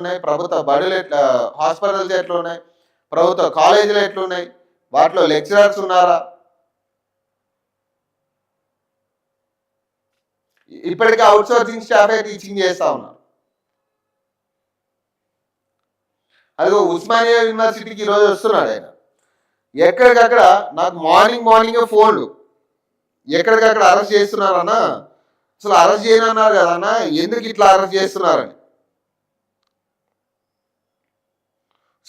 ఉన్నాయి. ప్రభుత్వ బడులు ఎట్లా హాస్పిటల్స్ ఎట్లా ఉన్నాయి ప్రభుత్వ కాలేజీలు ఎట్లున్నాయి? వాటిలో లెక్చరర్స్ ఉన్నారా? ఇప్పటికీ అవుట్సోర్సింగ్ స్టాఫే టీచింగ్ చేస్తా ఉన్నారు. అదిగో ఉస్మానియా యూనివర్సిటీకి ఈరోజు వస్తున్నాడు ఆయన. ఎక్కడికక్కడ నాకు మార్నింగ్ మార్నింగ్ ఫోన్లు. ఎక్కడికక్కడ అరెస్ట్ చేస్తున్నారన్నా? అసలు అరెస్ట్ చేయనన్నారు కదన్నా? ఎందుకు ఇట్లా అరెస్ట్ చేస్తున్నారని.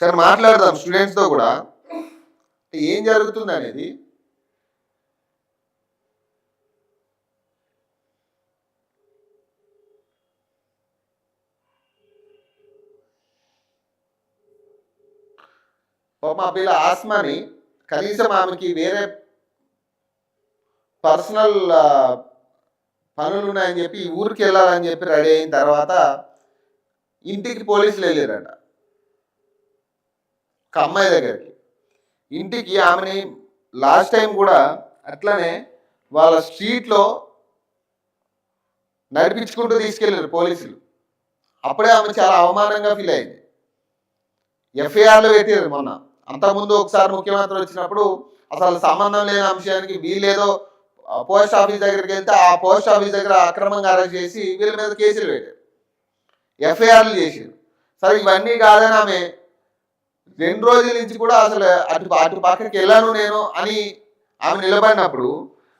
సరే మాట్లాడదాం స్టూడెంట్స్తో కూడా. ఏం జరుగుతుంది అనేది. పాపం మా పిల్ల ఆస్మాని కనీసం ఆమెకి వేరే పర్సనల్ పనులు ఉన్నాయని చెప్పి ఊరికి వెళ్ళాలని చెప్పి రెడీ అయిన తర్వాత ఇంటికి పోలీసులు వెళ్ళారట. ఒక అమ్మాయి దగ్గరికి. ఇంటికి ఆమెని లాస్ట్ టైం కూడా అట్లనే వాళ్ళ స్ట్రీట్లో నడిపించుకుంటూ తీసుకెళ్ళారు పోలీసులు. అప్పుడే ఆమె చాలా అవమానంగా ఫీల్ అయింది. ఎఫ్ఐఆర్లు పెట్టారు మొన్న. అంతకుముందు ఒకసారి ముఖ్యమంత్రి వచ్చినప్పుడు అసలు సంబంధం లేని అంశానికి వీళ్ళేదో పోస్ట్ ఆఫీస్ దగ్గరికి వెళ్తే ఆ పోస్ట్ ఆఫీస్ దగ్గర అక్రమంగా అరెస్ట్ చేసి వీళ్ళ మీద కేసులు పెట్టారు. ఎఫ్ఐఆర్లు చేసారు సరే ఇవన్నీ కాదని ఆమె రెండు రోజుల నుంచి కూడా అసలు అటు అటు పక్కకి వెళ్ళాను నేను అని ఆమె నిలబడినప్పుడు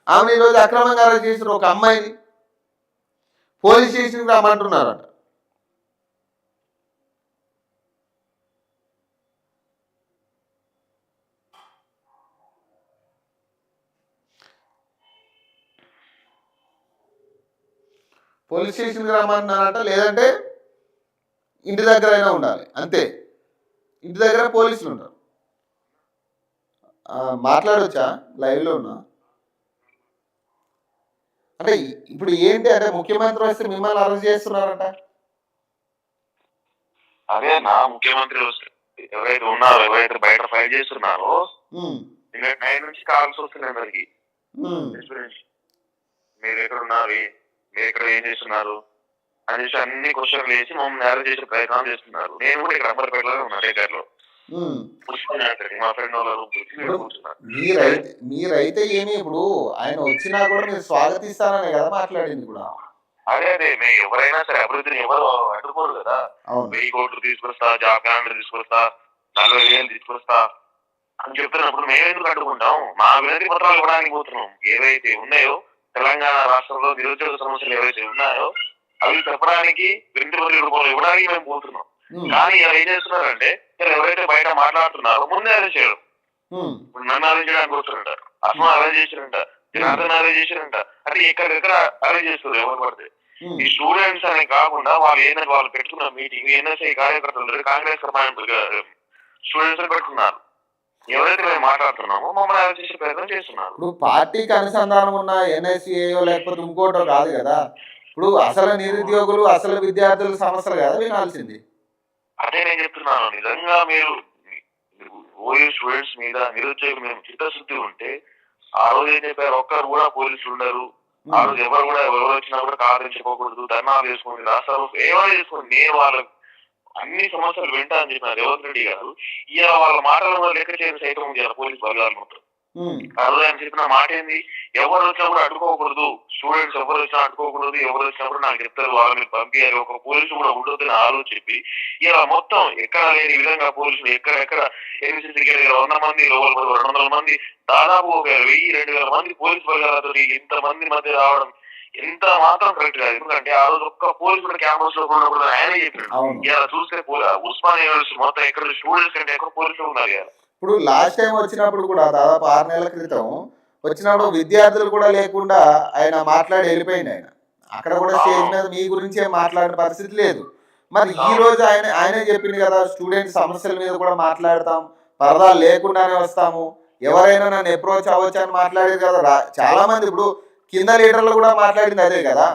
ఆమె ఈరోజు అక్రమంగా అరెస్ట్ చేసిన ఒక అమ్మాయిని పోలీస్ స్టేషన్కి రమ్మంటున్నారట. పోలీస్ స్టేషన్కి రమ్మన్నారట లేదంటే ఇంటి దగ్గర అయినా ఉండాలి అంతే. ఇంటి దగ్గర పోలీసులు ఉంటారు. మాట్లాడొచ్చా? లైవ్లో ఉన్నా? అంటే ఇప్పుడు ఏంటి? అంటే ముఖ్యమంత్రి వస్తే మిమ్మల్ని అరెస్ట్ చేస్తున్నారంట. అదే నా ముఖ్యమంత్రి వస్తే ఎవరైతే ఉన్నారో ఎవరైతే బయట ఫైట్ చేస్తున్నారో నైన్ నుంచి కాల్స్ వస్తున్నాయి అందరికి. మీరు ఎక్కడ ఉన్నారు మీరు ఎక్కడ ఏం చేస్తున్నారు? అని చెప్పి అన్ని క్వశ్చన్లు వేసి మమ్మల్ని అరెస్ట్ చేసే ప్రయత్నం చేస్తున్నారు. నేను కూడా ఇక్కడ అంబర్పేటలో ఉన్నా. కూర్చుని అక్కడికి మా ఫ్రెండ్ మీరైతే మీరైతే ఏమి ఇప్పుడు ఆయన వచ్చినా కూడా మీరు స్వాగతిస్తాననే కదా మాట్లాడింది కూడా. అదే అదే మేము ఎవరైనా సరే అభివృద్ధిని ఎవరు అడ్డుకోరు కదా. వెయ్యి కోట్లు తీసుకొస్తా జాబ్ క్యాలెండర్ తీసుకొస్తా నలభై వేలు తీసుకొస్తా అని చెప్తున్నప్పుడు మేము ఎందుకు అడ్డుకుంటాం? మా వినతి పత్రాలు ఇవ్వడానికి పోతున్నాం. ఏవైతే ఉన్నాయో తెలంగాణ రాష్ట్రంలో నిరుద్యోగ సమస్యలు ఏవైతే ఉన్నాయో అవి చెప్పడానికి వినతి పత్రిక రూపంలో ఇవ్వడానికి మేము పోతున్నాం. కానీ ఇలా ఏం చేస్తున్నారంటే ఎవరైతే బయట మాట్లాడుతున్నారో ముందే అరెస్ట్ చేయడం. ఇప్పుడు నన్ను అరెస్ట్ చేయడానికి వస్తున్నారంట. అస్మా అరెస్ట్ చేసిరంట జనార్దన్ అరెస్ట్ చేసిరంట అంటే ఎక్కడెక్కడ అరెస్ట్ చేస్తారు ఎవరు పడితే. ఈ స్టూడెంట్స్ అనే కాకుండా వాళ్ళు ఏంటంటే వాళ్ళు పెట్టుకున్న మీటింగ్ ఎన్ఎస్ఐ కార్యకర్తలు కాంగ్రెస్ స్టూడెంట్స్ పెట్టుకున్నారు. ఎవరైతే మేము మాట్లాడుతున్నామో మమ్మల్ని అరెస్ట్ చేసే ప్రయత్నం చేస్తున్నారు. ఇప్పుడు పార్టీకి అనుసంధానం ఉన్న ఎన్ఎస్ఏఓ లేకపోతే ఇంకోటో కాదు కదా. ఇప్పుడు అసలు నిరుద్యోగులు అసలు విద్యార్థుల సమస్యలు కదా వినాల్సింది. అదే నేను చెప్తున్నాను. నిజంగా మీరు ఓయూ స్టూడెంట్స్ మీద నిరుద్యోగం మేము చిత్తశుద్ధి ఉంటే ఆ రోజు ఏం చెప్పారు? ఒక్కరు కూడా పోలీసులు ఉండరు. ఆ రోజు ఎవరు కూడా ఎవరు వచ్చినా కూడా కాదించుకోకూడదు ధర్నాలు చేసుకోండి రాష్ట్రాలు ఏమైనా చేసుకోండి నేను వాళ్ళ అన్ని సమస్యలు వింటా అని చెప్పిన రేవంత్ రెడ్డి గారు. ఇక వాళ్ళ మాటల వల్ల లెక్క చేయని సైతం ఉంది ఇలా పోలీస్ బలగాలు మొత్తం రోజు ఆయన చెప్పిన మాట ఏంది? ఎవరు వచ్చినా కూడా అడ్డుకోకూడదు. స్టూడెంట్స్ ఎవరు వచ్చినా అడ్డుకోకూడదు. ఎవరు వచ్చినా కూడా నాకు చెప్తారు వాళ్ళని పంపించాలి ఒక పోలీసు కూడా ఉండొద్దు అని ఆలోచన చెప్పి ఇలా మొత్తం ఎక్కడ లేని విధంగా పోలీసులు ఎక్కడ ఎక్కడ ఎన్సీసీ వంద మంది రెండు వందల మంది దాదాపు ఒక వెయ్యి రెండు వేల మంది పోలీసు బలగాలతో ఇంత మంది మధ్య రావడం ఎంత మాత్రం కరెక్ట్ కాదు. ఎందుకంటే ఆ రోజు ఒక్క పోలీసు కూడా క్యాంపస్లో ఉండకూడదు అని ఆయనే చెప్పాడు. ఇలా చూస్తే పోలే ఉస్మానియా యూనివర్సిటీ మొత్తం ఎక్కడ స్టూడెంట్స్ కంటే ఎక్కడ పోలీసులు ఉన్నారు ఇలా ఇప్పుడు లాస్ట్ టైం వచ్చినప్పుడు కూడా దాదాపు ఆరు నెలల క్రితం వచ్చినప్పుడు విద్యార్థులు కూడా లేకుండా ఆయన మాట్లాడి వెళ్ళిపోయింది ఆయన. అక్కడ కూడా స్టేజ్ మీద మీ గురించే మాట్లాడిన పరిస్థితి లేదు. మరి ఈ రోజు ఆయన ఆయనే చెప్పింది కదా స్టూడెంట్ సమస్యల మీద కూడా మాట్లాడతాం పరదాలు లేకుండానే వస్తాము ఎవరైనా నన్ను అప్రోచ్ అవ్వచ్చు అని మాట్లాడేది కదా చాలా మంది ఇప్పుడు కింద లీడర్లు కూడా మాట్లాడింది అదే కదా.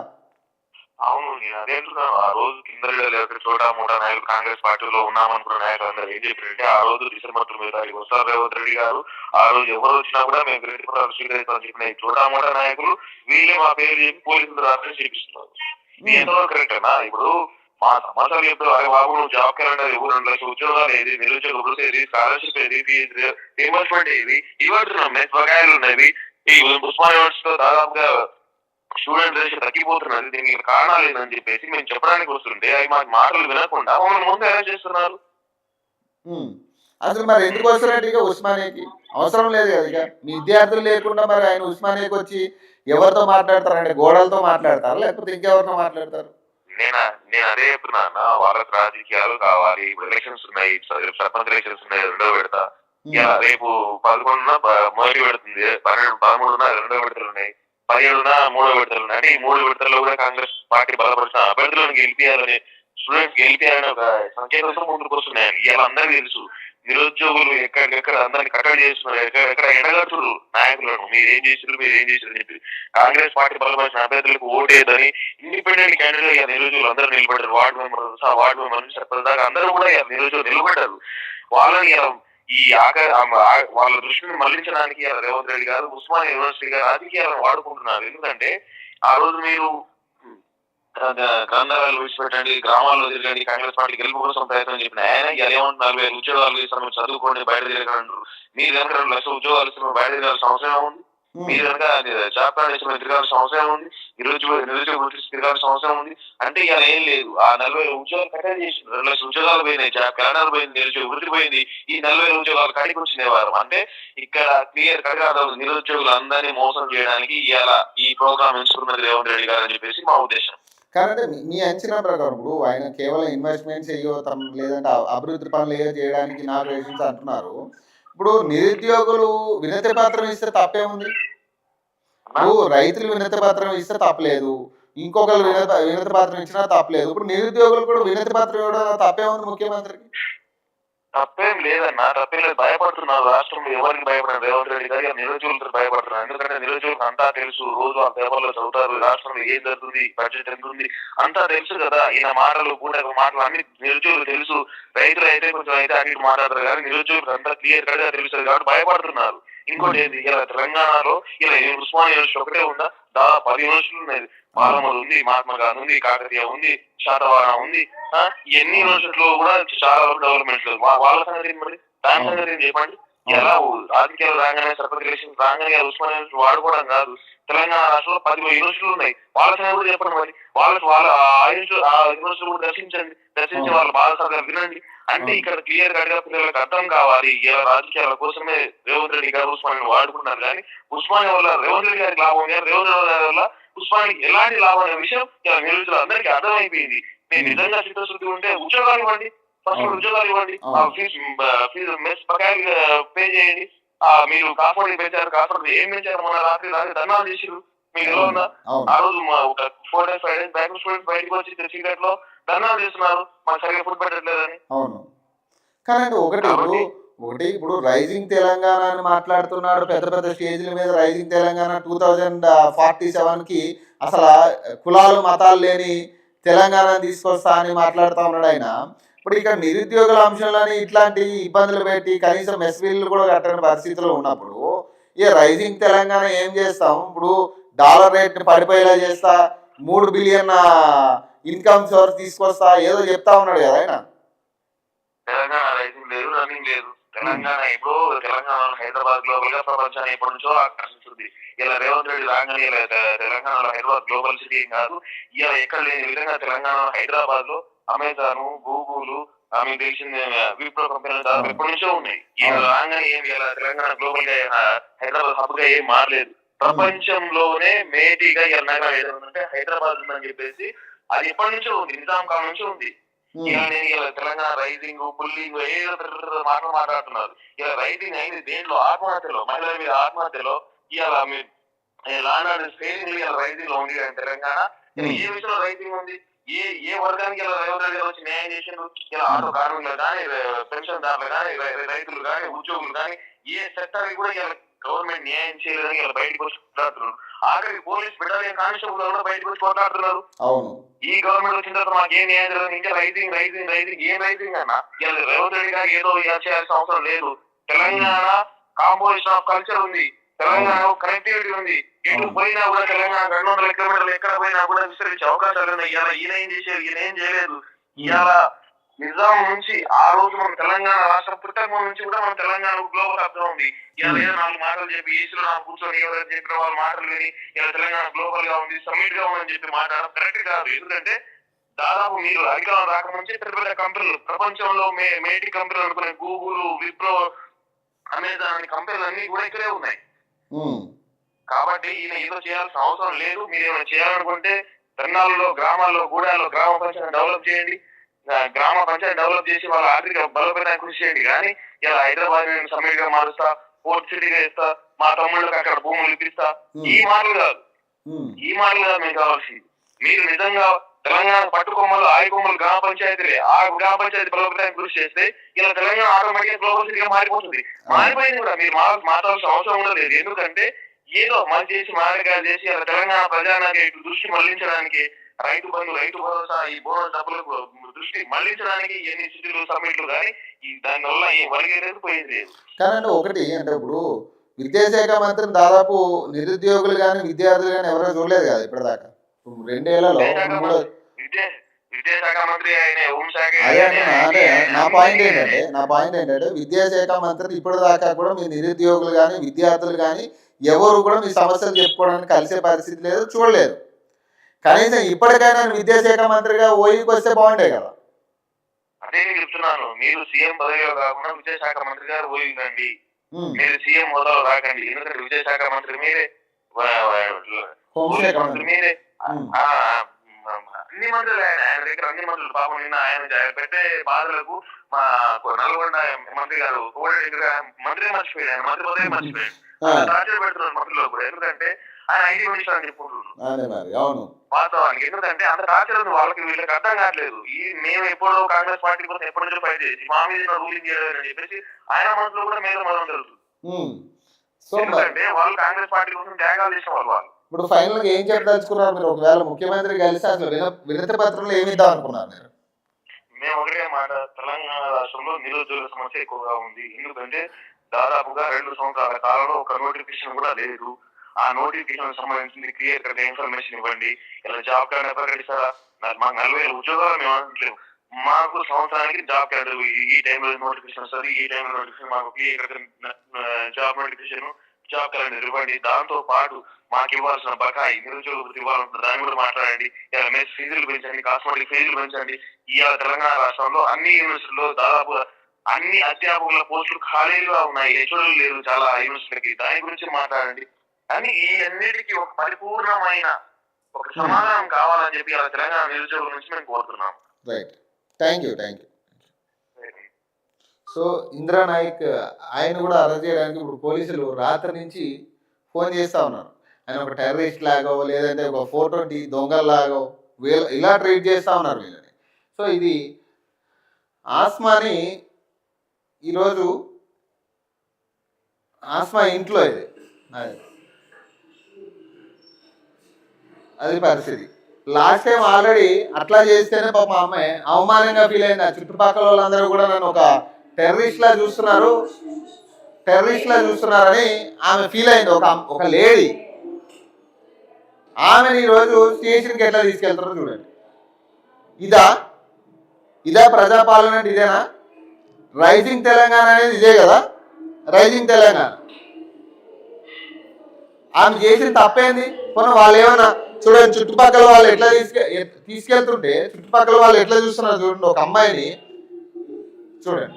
అవును నేను అదే అంటున్నాను ఆ రోజు కింద లేకపోతే చోటా మూడా నాయకులు కాంగ్రెస్ పార్టీలో ఉన్నామనుకున్న నాయకులు అందరూ ఏం చెప్పారంటే ఆ రోజు డిసెంబర్ తొమ్మిది తారీఖు వస్తారు రేవంత్ రెడ్డి గారు ఆ రోజు ఎవరు వచ్చినా కూడా మేము గ్రేట్ పదాలు స్వీకరిస్తామని చెప్పిన ఈ చోటా మూడా నాయకులు వీళ్ళే మా పేరు చెప్పి పోలీసులు రాత్రి చేపిస్తున్నారు ఇది ఎంతవరకు కరెక్ట్ అన్నా ఇప్పుడు మా సమాచారం చెప్తారు అరే బాబు నువ్వు జాబ్ క్యాలెండర్ ఇవ్వు రెండు లక్షల ఉద్యోగాలు ఏది నిరుద్యోగ వృత్తి ఏది స్కాలర్షిప్ ఏది రీఎంబర్స్మెంట్ ఏది ఇవ్వడుతున్నాం మెస్ బకాయిలు ఉన్నవి ఈ ఉస్మాన్ యూనివర్సిటీలో దాదాపుగా స్టూడెంట్ రేషన్ తగ్గిపోతున్నది దీనికి కారణాలు ఏందని చెప్పేసి మేము చెప్పడానికి వస్తుంటే అవి మాకు మాటలు వినకుండా మమ్మల్ని ముందు ఎలా చేస్తున్నారు. అసలు మరి ఎందుకు వస్తారంటే ఇక ఉస్మానియాకి అవసరం లేదు కదా ఇక. మీ విద్యార్థులు లేకుండా మరి ఆయన ఉస్మానియాకి వచ్చి ఎవరితో మాట్లాడతారంటే గోడలతో మాట్లాడతారు? లేకపోతే ఇంకెవరితో మాట్లాడతారు? నేను? నేను అదే చెప్తున్నా. వాళ్ళకి రాజకీయాలు కావాలి. ఇప్పుడు ఎలక్షన్స్ ఉన్నాయి. సర్పంచ్ ఎలక్షన్స్ ఉన్నాయి. రెండో. ఇలా రేపు పదకొండున మొదటి పెడుతుంది. పన్నెండు పదమూడున రెండో విడతలు ఉన్నాయి. పదిహేడున మూడో విడతలు అంటే ఈ మూడు విడతల్లో కూడా కాంగ్రెస్ పార్టీ బలపరిచిన అభ్యర్థులను గెలిపించాలని స్టూడెంట్స్ గెలిపించాలని ఒక సంకేతంతో ముందుకు వస్తున్నాయి ఇలా అందరికీ తెలుసు నిరుద్యోగులు ఎక్కడికెక్కడ అందరిని కట్టడి చేస్తున్నారు ఎక్కడెక్కడ ఎడగడుతున్నారు నాయకులను. మీరు ఏం చేసారు మీరు ఏం చేసారు అని చెప్పి. కాంగ్రెస్ పార్టీ బలపరిచిన అభ్యర్థులకు ఓటేదని ఇండిపెండెంట్ క్యాండిడేట్ ఇక నిరుద్యోగులు అందరూ నిలబడ్డారు. వార్డు మెంబర్ వార్డు మెంబర్ నుంచి దాకా అందరూ కూడా ఇక నిరుద్యోగులు నిలబడ్డారు. వాళ్ళని ఈ ఆక- వాళ్ళ దృష్టిని మళ్ళించడానికి రేవంత్ రెడ్డి గారు ఉస్మానియా యూనివర్సిటీ గారు రాజకీయాలను వాడుకుంటున్నారు. ఎందుకంటే ఆ రోజు మీరు గ్రంథాలయాలు విడిచిపెట్టండి గ్రామాల్లో తిరగండి కాంగ్రెస్ పార్టీ గెలుపు కోసం ప్రయత్నం చెప్పిన ఆయన ఇలా నలభై ఉద్యోగాలు ఇస్తాను చదువుకోండి బయట తిరగంటారు మీరు కనుక రెండు లక్షల ఉద్యోగాలు ఇస్తున్నారు బయట తిరగాల్సిన అవసరం ఉంది మీరు కనుక జాబ్ కార్డ్ తిరగాల్సిన అవసరం ఉంది. నిరుద్యోగ నిరుద్యోగ వృత్తి తిరగాల్సిన అవసరం ఉంది. అంటే ఇలా ఏం లేదు. ఆ నలభై ఉద్యోగాలు కట్టడి చేసి రెండు లక్షల ఉద్యోగాలు పోయినాయి. జాబ్ పోయింది నిరుద్యోగ వృత్తి పోయింది. ఈ నలభై ఉద్యోగాలు కాడికి వచ్చిన వారు. అంటే ఇక్కడ క్లియర్ కట్గా నిరుద్యోగులు అందరినీ మోసం చేయడానికి ఇలా ఈ ప్రోగ్రామ్ ఎంచుకున్నది రేవంత్ రెడ్డి గారు అని చెప్పేసి మా ఉద్దేశం. కాదంటే మీ- అంచనా ప్రకారం ఇప్పుడు ఆయన కేవలం ఇన్వెస్ట్మెంట్స్ అయ్యో తమ లేదంటే అభివృద్ధి పనులు ఏదో చేయడానికి ఇనాగ్రేషన్స్ అంటున్నారు. ఇప్పుడు నిరుద్యోగులు వినతి పత్రం ఇస్తే తప్పే ఉంది ఇప్పుడు రైతులు వినతి పత్రం ఇస్తే తప్పలేదు. ఇంకొకరు వినతి వినతి పత్రం ఇచ్చినా తప్పలేదు. ఇప్పుడు నిరుద్యోగులు కూడా వినతి పత్రం ఇవ్వడం తప్పే ఉంది ముఖ్యమంత్రికి? తప్పేం లేదన్నా తప్పేం లేదు. భయపడుతున్నారు రాష్ట్రంలో ఎవరికి భయపడిన రేవంత్ రెడ్డి గారు నిరుద్యోగులతో భయపడుతున్నారు. ఎందుకంటే నిరుద్యోగులకు అంతా తెలుసు. రోజు ఆ పేపర్లో చదువుతారు. రాష్ట్రంలో ఏం జరుగుతుంది బడ్జెట్ ఎంత ఉంది అంతా తెలుసు కదా. ఈయన మాటలు కూడా మాటలు అన్ని నిరుద్యోగులు తెలుసు. రైతులు అయితే కొంచెం అయితే అన్నిటి మాట్లాడతారు కానీ నిరుద్యోగులకు అంతా క్లియర్ కట్గా తెలుస్తుంది కాబట్టి భయపడుతున్నారు. ఇంకోటి ఏంది? ఇలా తెలంగాణలో ఇలా ఉస్మాన్ యూనివర్సిటీ ఒకటే ఉందా? దాదాపు పది యూనివర్సిటీలు ఉన్నాయి. పాలమూరు ఉంది మహాత్మా గాంధీ ఉంది కాకతీయ ఉంది శాతవాహన ఉంది ఎన్ని యూనివర్సిటీలో కూడా చాలా వరకు డెవలప్మెంట్ లేదు. వాళ్ళ సంగతి మరి? దాని సంగతి చెప్పండి? ఎలా రాజకీయాలు రాగానే సర్పంచ్ ఎలక్షన్ రాగానే ఉస్మాన్ యూనివర్సిటీ వాడుకోవడం కాదు. తెలంగాణ రాష్ట్రంలో పది యూనివర్సిటీలు ఉన్నాయి. వాళ్ళ సంగతి కూడా చెప్పండి మరి. వాళ్ళకి వాళ్ళ ఆ యూనివర్సిటీ కూడా దర్శించండి. దర్శించి వాళ్ళ బాధ వినండి. అంటే ఇక్కడ క్లియర్ కట్గా పిల్లలకు అర్థం కావాలి. రాజకీయాల కోసమే రేవంత్ రెడ్డి గారు ఉస్మానియా వాడుకున్నారు కానీ ఉస్మానియా వల్ల రేవంత్ రెడ్డి గారికి లాభం ఉంది రేవంత్ రెడ్డి గారి వల్ల ఉస్మానికి ఎలాంటి లాభం అనే విషయం నిరుద్యోగులు అందరికీ అర్థమైపోయింది. నేను నిజంగా చిత్తశుద్ధి ఉంటే ఉద్యోగాలు ఇవ్వండి. ఫస్ట్. ఉద్యోగాలు ఇవ్వండి. ఫీజు ఫీజు మెస్ బకాయిలు పే చేయండి. ఆ మీరు కాపాడి పెంచారు కాపాడి ఏం పెంచారు? మొన్న రాత్రి రాత్రి ధర్నాలు చేసిరు మీకు ఎలా ఉందా ఆ రోజు మా ఒక four days five days bank students బయటకు వచ్చి సీక్రెట్లో ధర్నాలు చేస్తున్నారు. మాకు సరిగ్గా ఫుడ్ పెట్టట్లేదని. అవును. కానీ ఒకటి ఒకటి ఇప్పుడు రైజింగ్ తెలంగాణ అని మాట్లాడుతున్నాడు పెద్ద పెద్ద స్టేజ్ల మీద rising Telangana two thousand forty సెవెన్కి అసలు కులాలు మతాలు లేని తెలంగాణ తీసుకొస్తా అని మాట్లాడుతూ ఉన్నాడు ఆయన. ఇప్పుడు ఇక్కడ నిరుద్యోగుల అంశంలోని ఇట్లాంటి ఇబ్బందులు పెట్టి కనీసం ఎస్బీలు కూడా కట్టని పరిస్థితిలో ఉన్నప్పుడు ఈ రైజింగ్ తెలంగాణ ఏం చేస్తాం? ఇప్పుడు డాలర్ రేట్ని పడిపోయేలా చేస్తా మూడు బిలియన్ ఇన్కమ్ సోర్స్ తీసుకొస్తా ఏదో చెప్తా ఉన్నాడు కదా ఆయన. తెలంగాణ రైజింగ్ లేదు రన్నింగ్ లేదు. తెలంగాణ ఇప్పుడు తెలంగాణ హైదరాబాద్ గ్లోబల్గా ప్రపంచాన్ని ఎప్పటి నుంచో ఆకర్షిస్తుంది. ఇలా రేవంత్ రెడ్డి రాగానే ఇలా తెలంగాణలో హైదరాబాద్ గ్లోబల్ సిటీ ఏం కాదు ఇలా ఎక్కడ లేని విధంగా తెలంగాణ హైదరాబాద్లో అమెజాన్ గూగుల్ ఆమె తెలిసిన విప్రో కంపెనీలు దాదాపు ఎప్పటి నుంచో ఉన్నాయి. అవును. రాగానే ఏమి ఇలా తెలంగాణ గ్లోబల్గా హైదరాబాద్ హబ్గా ఏం మారలేదు. ప్రపంచంలోనే మేటిగా ఇలా నగరం ఏదంటే హైదరాబాద్ ఉందని చెప్పేసి అది ఎప్పటి నుంచో ఉంది నిజాం కాలం నుంచి ఉంది. ఉమ్. ఇలా తెలంగాణ రైజింగ్ బుల్లింగ్ ఏదో మాటలు మాట్లాడుతున్నారు. ఇలా రైజింగ్ అయింది దేంట్లో? ఆత్మహత్యలో మహిళల మీద ఆత్మహత్యలో. ఇలా మీ లానాడు ఇలా రైజింగ్లో ఉంది తెలంగాణ. ఏ విషయంలో రైజింగ్ ఉంది? ఏ ఏ వర్గానికి ఇలా గారు వచ్చి న్యాయం చేసిండు ఇలా ఆటో కార్మికులు కానీ పెన్షన్ దారులు కానీ రైతులు కానీ ఉద్యోగులు కానీ ఏ సెక్టర్ కూడా ఇలా గవర్నమెంట్ న్యాయం చేయలేదని ఇలా బయటకు వచ్చి కొట్లాడుతున్నారు ఆఖరికి పోలీస్ బెటాలియన్ కానిస్టేబుల్ కూడా బయటకు వచ్చి కొట్లాడుతున్నారు. అవును. ఈ గవర్నమెంట్ వచ్చిన తర్వాత మాకు ఏం జరగదు ఇంకా రైజింగ్ రైజింగ్ రైజింగ్ ఏం రైజింగ్ అన్న ఇలా రేవంత్ రెడ్డి గారికి ఏదో ఇలా చేయాల్సిన అవసరం లేదు. తెలంగాణ కాంపోజిషన్ ఆఫ్ కల్చర్ ఉంది. తెలంగాణ కనెక్టివిటీ ఉంది. ఎటు అవును. పోయినా కూడా తెలంగాణ రెండు వందల కిలోమీటర్లు ఎక్కడ పోయినా కూడా విస్తరించే అవకాశాలు ఉన్నాయి. ఇవాళ ఈయన ఏం చేసేది ఈయన ఏం చేయలేదు. ఇవాళ నిజాం నుంచి ఆ రోజు మన తెలంగాణ రాష్ట్ర పుట్టకం నుంచి కూడా మన తెలంగాణ గ్లోబల్ హబ్ ఉంది. ఇలా నాలుగు మాటలు చెప్పి ఈశ్వరు నాకు కూర్చొని ఎవరైతే చెప్పిన వాళ్ళ మాటలు విని ఇలా తెలంగాణ గ్లోబల్గా ఉంది సమ్మిట్గా ఉందని చెప్పి మాట్లాడడం కరెక్ట్ కాదు. ఎందుకంటే దాదాపు మీరు అధికారం రాకముందే పెద్ద పెద్ద కంపెనీలు ప్రపంచంలో మే మేటి కంపెనీలు అనుకునే గూగుల్ విప్రో అమెజాన్ కంపెనీలు అన్ని కూడా ఇక్కడే ఉన్నాయి. కాబట్టి ఈయన ఏదో చేయాల్సిన అవసరం లేదు. మీరు ఏమైనా చేయాలనుకుంటే తెన్నాలలో గ్రామాల్లో గూడాల్లో గ్రామ పంచాయతీ డెవలప్ చేయండి. గ్రామ పంచాయతీ డెవలప్ చేసి వాళ్ళ ఆర్థిక బలోపేతాన్ని కృషి చేయండి. కానీ ఇలా హైదరాబాద్ సమ్మిట్గా మారుస్తా పోర్ట్ సిటీగా ఇస్తా మా తమ్ముళ్ళకి అక్కడ భూములు ఇప్పిస్తా ఈ మాటలు కాదు. ఈ మాటలు కాదు మీకు కావాల్సింది. మీరు నిజంగా తెలంగాణ పట్టుకొమ్మలు ఆయకొమ్మలు గ్రామ పంచాయతీలే. ఆ గ్రామ పంచాయతీ బలోపేతాన్ని కృషి చేస్తే ఇలా తెలంగాణ ఆటోమేటిక్ గ్లోబల్ సిటీగా మారిపోతుంది. మారిపోయింది కూడా. మీరు మాట్లాడాల్సిన అవసరం కూడా లేదు. ఎందుకంటే ఏదో మంచి చేసి మారగాలు చేసి అలా తెలంగాణ ప్రజానికి దృష్టి మళ్ళించడానికి రైతు బంధు రైతు భరోసా ఈ బోనస్ డబ్బులకు దృష్టి మళ్ళించడానికి ఎన్ని సిటీలు సమ్మిట్లు కానీ ఈ దాని వల్ల ఏ వలిగేది పోయేది కానీ ఒకటి అంటే ఇప్పుడు విద్యాశాఖ మంత్రిని దాదాపు నిరుద్యోగులు కానీ విద్యార్థులు కానీ ఎవరో చూడలేదు కదా ఇప్పటిదాకా. రెండేళ్ళలో విద్యాశాఖ మంత్రి మంత్రి ఆయన హోంశాఖ నా పాయింట్ ఏంటంటే నా పాయింట్ ఏంటంటే విద్యాశాఖ మంత్రి ఇప్పటిదాకా కూడా మీ నిరుద్యోగులు కానీ విద్యార్థులు కానీ ఎవరు కూడా మీ సమస్యలు చెప్పుకోవడానికి కలిసే పరిస్థితి లేదు చూడలేదు. కనీసం ఇప్పటికైనా విద్యాశాఖ మంత్రిగా ఓయికి వస్తే బాగుండే కదా. అదే నేను చెప్తున్నాను మీరు సీఎం పదవిలో కాకుండా విద్యాశాఖ మంత్రి గారు పోయిందండి మీరు సీఎం హోదాలో రాకండి. ఎందుకంటే విద్యాశాఖ మంత్రి మీరే మంత్రి మీరే. అన్ని మంత్రులు ఆయన. ఆయన దగ్గర అన్ని మంత్రులు. పాపం నిన్న ఆయన పెట్టే బాధలకు మా నల్గొండ మంత్రి గారు కోడి దగ్గర మంత్రి మర్చిపోయాడు ఆయన మంత్రి పదవి మర్చిపోయాడు టార్చర్ పెడుతున్నారు మంత్రులు ఎందుకంటే ఆయన ఐటీ మినిస్టర్ అని అవును. వాస్తవానికి ఎందుకంటే అంత వాళ్ళకి వీళ్ళకి అర్థం కావట్లేదు. ఈ మేము ఎప్పుడో కాంగ్రెస్ పార్టీ కోసం ఎప్పటి నుంచో ఫైట్ చేసి మా మీద రూలింగ్ చేయలేదు అని చెప్పేసి ఆయన మనసులో కూడా మీద మొదలు తెలుసు ఎందుకంటే వాళ్ళు కాంగ్రెస్ పార్టీ కోసం త్యాగాలు చేసిన వాళ్ళు. వాళ్ళు ఇప్పుడు ఫైనల్గా ఏం చెప్పదలుచుకున్నారు మీరు? ఒకవేళ ముఖ్యమంత్రి కలిసి అసలు విన వినతి పత్రంలో ఏమి ఇద్దాం అనుకున్నారు మీరు? మేము ఒకటే మాట తెలంగాణ రాష్ట్రంలో నిరుద్యోగ సమస్య ఎక్కువగా ఉంది. ఎందుకంటే దాదాపుగా రెండు సంవత్సరాల కాలంలో ఒక నోటిఫికేషన్ కూడా లేదు. ఆ నోటిఫికేషన్ సంబంధించింది క్లియర్ కట్ ఇన్ఫర్మేషన్ ఇవ్వండి. ఇలా జాబ్ కార్డ్ ఎవరు సార్ మాకు నలభై వేల ఉద్యోగాలు మేము అనట్లేము మాకు సంవత్సరానికి జాబ్ కార్డు ఈ టైంలో నోటిఫికేషన్ వస్తుంది ఈ టైంలో నోటిఫికేషన్ మాకు clear cut job notification job calendar ఇవ్వండి. దాంతో పాటు మాకు ఇవ్వాల్సిన బకాయి నిరుద్యోగ వృత్తి ఇవ్వాలంటే దాన్ని కూడా మాట్లాడండి. ఇలా మెస్ ఫీజులు పెంచండి కాస్మెటిక్ ఫీజులు పెంచండి ఇవాళ తెలంగాణ రాష్ట్రంలో అన్ని యూనివర్సిటీలో దాదాపు అన్ని అధ్యాపకుల పోస్టులు ఖాళీగా ఉన్నాయి. హెచ్ఓడీలు లేరు చాలా యూనివర్సిటీలకి. దాని గురించి మాట్లాడండి. కానీ ఈ అన్నిటికీ ఒక పరిపూర్ణమైన ఒక సమాధానం కావాలని చెప్పి ఇలా తెలంగాణ నిరుద్యోగుల నుంచి మేము కోరుతున్నాం. Right thank you thank you so Indira Nayak ఆయన కూడా అరెస్ట్ చేయడానికి ఇప్పుడు పోలీసులు రాత్రి నుంచి ఫోన్ చేస్తా ఉన్నారు. ఆయన ఒక టెర్రరిస్ట్ లాగో లేదంటే ఒక ఫోటో డి దొంగలాగో వీళ్ళ ఇలా ట్రీట్ చేస్తా ఉన్నారు వీళ్ళని. సో ఇది ఆస్మాని ఈరోజు ఆస్మా ఇంట్లో ఇది. అది. అది పరిస్థితి. లాస్ట్ టైం ఆల్రెడీ అట్లా చేస్తేనే పాప ఆమె అవమానంగా ఫీల్ అయింది. ఆ చుట్టుపక్కల వాళ్ళందరూ కూడా నన్ను ఒక టెర్రరిస్ట్ లా చూస్తున్నారు. టెర్రరిస్ట్ లా చూస్తున్నారని ఆమె ఫీల్ అయింది. ఒక ఒక లేడీ ఆమెను ఈరోజు స్టేషన్కి ఎట్లా తీసుకెళ్తారో చూడండి. ఇదా? ఇదా ప్రజాపాలన అంటే ఇదేనా? రైజింగ్ తెలంగాణ అనేది ఇదే కదా? రైజింగ్ తెలంగాణ. ఆమె చేసిన తప్పేంది? పోనీ వాళ్ళు ఏమన్నా చూడండి చుట్టుపక్కల వాళ్ళు ఎట్లా తీసుకె తీసుకెళ్తుంటే చుట్టుపక్కల వాళ్ళు ఎట్లా చూస్తున్నారు చూడండి ఒక అమ్మాయిని చూడండి.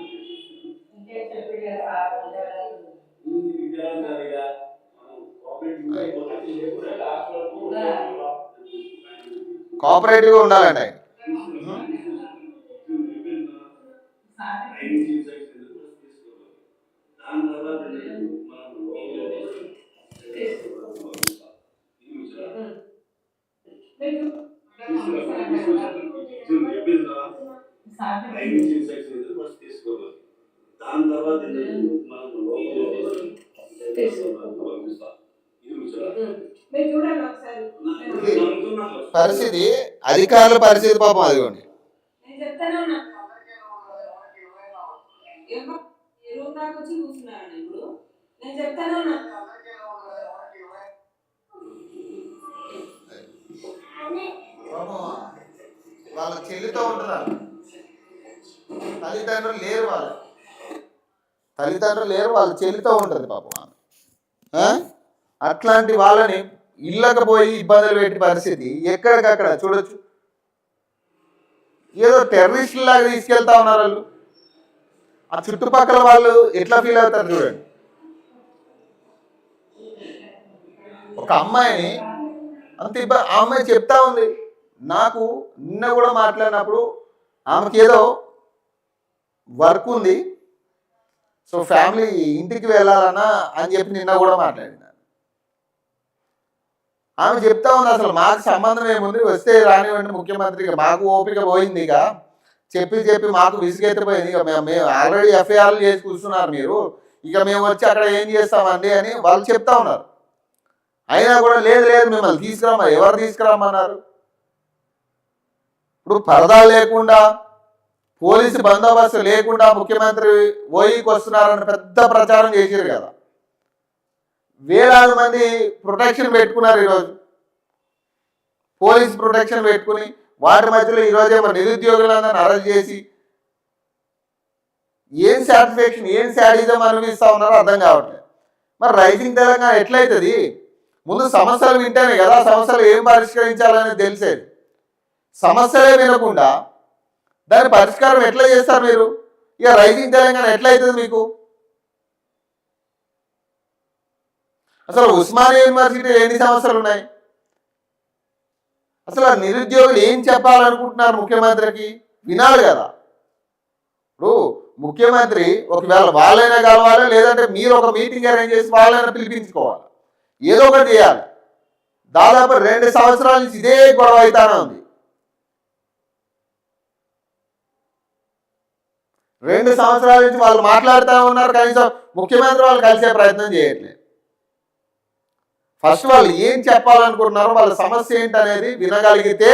కోఆపరేటివ్గా ఉండాలండి ఆయన. పరిస్థితి అధికారుల పరిస్థితి పాపం అదిగోండి. వాళ్ళ చెల్లితో ఉంటున్నారు. తల్లిదండ్రులు లేరు వాళ్ళు తల్లిదండ్రులు లేరు వాళ్ళ చెల్లితో ఉంటుంది పాపం అట్లాంటి వాళ్ళని ఇళ్ళకపోయి ఇబ్బందులు పెట్టి పరిస్థితి ఎక్కడికక్కడ చూడొచ్చు. ఏదో టెర్రరిస్టుల లాగా తీసుకెళ్తా ఉన్నారు వాళ్ళు. ఆ చుట్టుపక్కల వాళ్ళు ఎట్లా ఫీల్ అవుతారు చూడండి. ఒక అమ్మాయిని అంత ఇబ్బంది ఆ అమ్మాయి చెప్తా ఉంది. నాకు నిన్న కూడా మాట్లాడినప్పుడు ఆమెకి ఏదో వర్క్ ఉంది. సో ఫ్యామిలీ ఇంటికి వెళ్ళాలన్నా అని చెప్పి నిన్న కూడా మాట్లాడిన ఆమె చెప్తా ఉంది అసలు మాకు సంబంధం ఏముంది? వస్తే రానివ్వండి ముఖ్యమంత్రికి మాకు ఓపిక పోయింది ఇక. చెప్పి చెప్పి మాకు విసిగెత్తిపోయింది ఇక. మేము మేము ఆల్రెడీ ఎఫ్ఐఆర్లు చేసి కూర్చున్నారు మీరు. ఇక మేము వచ్చి అక్కడ ఏం చేస్తామండి అని వాళ్ళు చెప్తా ఉన్నారు. అయినా కూడా లేదు లేదు మిమ్మల్ని తీసుకురామా ఎవరు తీసుకురమ్మన్నారు? ఇప్పుడు పరదా లేకుండా పోలీసు బందోబస్తు లేకుండా ముఖ్యమంత్రి ఓయికి వస్తున్నారని పెద్ద ప్రచారం చేశారు కదా. వేలాది మంది ప్రొటెక్షన్ పెట్టుకున్నారు ఈరోజు. పోలీస్ ప్రొటెక్షన్ పెట్టుకుని వాటి మధ్యలో ఈరోజు ఏమో నిరుద్యోగులందరిని అరెస్ట్ చేసి ఏం సాటిస్ఫాక్షన్ ఏం శాడిజం అనిపిస్తా ఉన్నారో అర్థం కావట్లేదు. మరి రైజింగ్ తెలంగాణ ఎట్లయితుంది? ముందు సమస్యలు వింటేనే కదా సమస్యలు ఏం పరిష్కరించాలని తెలిసేది. సమస్యలే వినకుండా దాని పరిష్కారం ఎట్లా చేస్తారు మీరు? ఇక రైజింగ్ తెలంగాణ ఎట్లయితుంది మీకు? అసలు ఉస్మానియా యూనివర్సిటీ ఎన్ని సంవత్సరాలు ఉన్నాయి? అసలు ఆ నిరుద్యోగులు ఏం చెప్పాలనుకుంటున్నారు ముఖ్యమంత్రికి? వినాలి కదా. ఇప్పుడు ముఖ్యమంత్రి ఒకవేళ వాళ్ళైనా కలవాలి లేదంటే మీరు ఒక మీటింగ్ అరేంజ్ చేసి వాళ్ళైనా పిలిపించుకోవాలి? ఏదో ఒకటి చేయాలి. దాదాపు రెండు సంవత్సరాల నుంచి ఇదే గొడవ అవుతానే ఉంది. రెండు సంవత్సరాల నుంచి వాళ్ళు మాట్లాడుతూ ఉన్నారు కనీసం ముఖ్యమంత్రి వాళ్ళు కలిసే ప్రయత్నం చేయట్లేదు. ఫస్ట్ వాళ్ళు ఏం చెప్పాలనుకుంటున్నారో వాళ్ళ సమస్య ఏంటనేది వినగలిగితే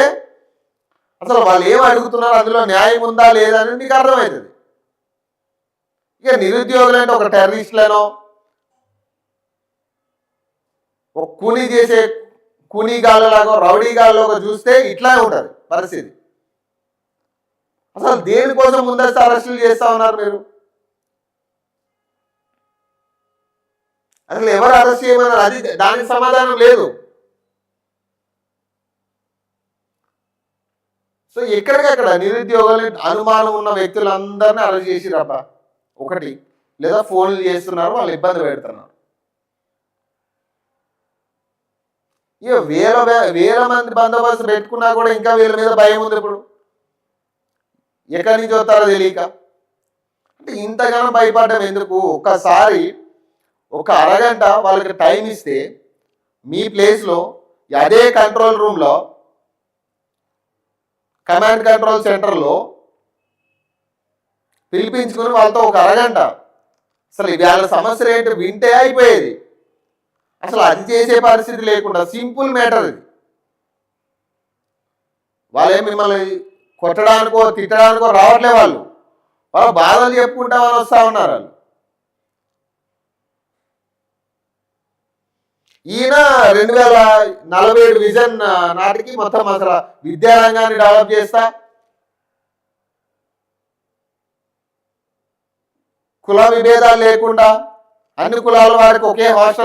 అసలు వాళ్ళు ఏం అడుగుతున్నారో? అందులో న్యాయం ఉందా లేదా అని నీకు అర్థమవుతుంది. ఇక నిరుద్యోగులు అంటే ఒక టెర్రరిస్టులను ఒక కూలీ చేసే కూలీ గాళ్ళలాగా రౌడీ గాళ్ళలాగా చూస్తే ఇట్లానే ఉంటుంది పరిస్థితి. అసలు దేనికోసం ముందస్తు అరెస్టులు చేస్తా ఉన్నారు మీరు? అసలు ఎవరు అరెస్ట్ చేయమన్నారు? అది దానికి సమాధానం లేదు. సో ఎక్కడికక్కడ నిరుద్యోగులు అనుమానం ఉన్న వ్యక్తులందరినీ అరెస్ట్ చేసిరబ్బా ఒకటి. లేదా ఫోన్లు చేస్తున్నారు వాళ్ళు ఇబ్బంది పెడుతున్నారు. ఇక వేల వే- వేల మంది బందోబస్తు పెట్టుకున్నా కూడా ఇంకా వీళ్ళ మీద భయం ఉంది ఇప్పుడు. ఎక్కడి నుంచి వస్తారో తెలియక. అంటే ఇంతగానో భయపడ్డం ఎందుకు? ఒక్కసారి ఒక అరగంట వాళ్ళకి టైం ఇస్తే మీ ప్లేస్లో అదే కంట్రోల్ రూమ్లో కమాండ్ కంట్రోల్ సెంటర్లో పిలిపించుకుని వాళ్ళతో ఒక అరగంట. అసలు వాళ్ళ సమస్యలు ఏంటి? వింటే అయిపోయేది. అసలు అది చేసే పరిస్థితి లేకుండా సింపుల్ మ్యాటర్ ఇది వాళ్ళే మిమ్మల్ని కొట్టడానికో తిట్టడానికో రావట్లే వాళ్ళు. వాళ్ళ బాధలు చెప్పుకుంటామని వస్తూ ఉన్నారు వాళ్ళు. ఈయన రెండు వేల నలభై ఏడు విజన్ నాటికి మొత్తం అసలు విద్యారంగాన్ని డెవలప్ చేస్తా. కుల విభేదాలు లేకుండా అన్ని కులాల వారికి ఒకే హాస్టల్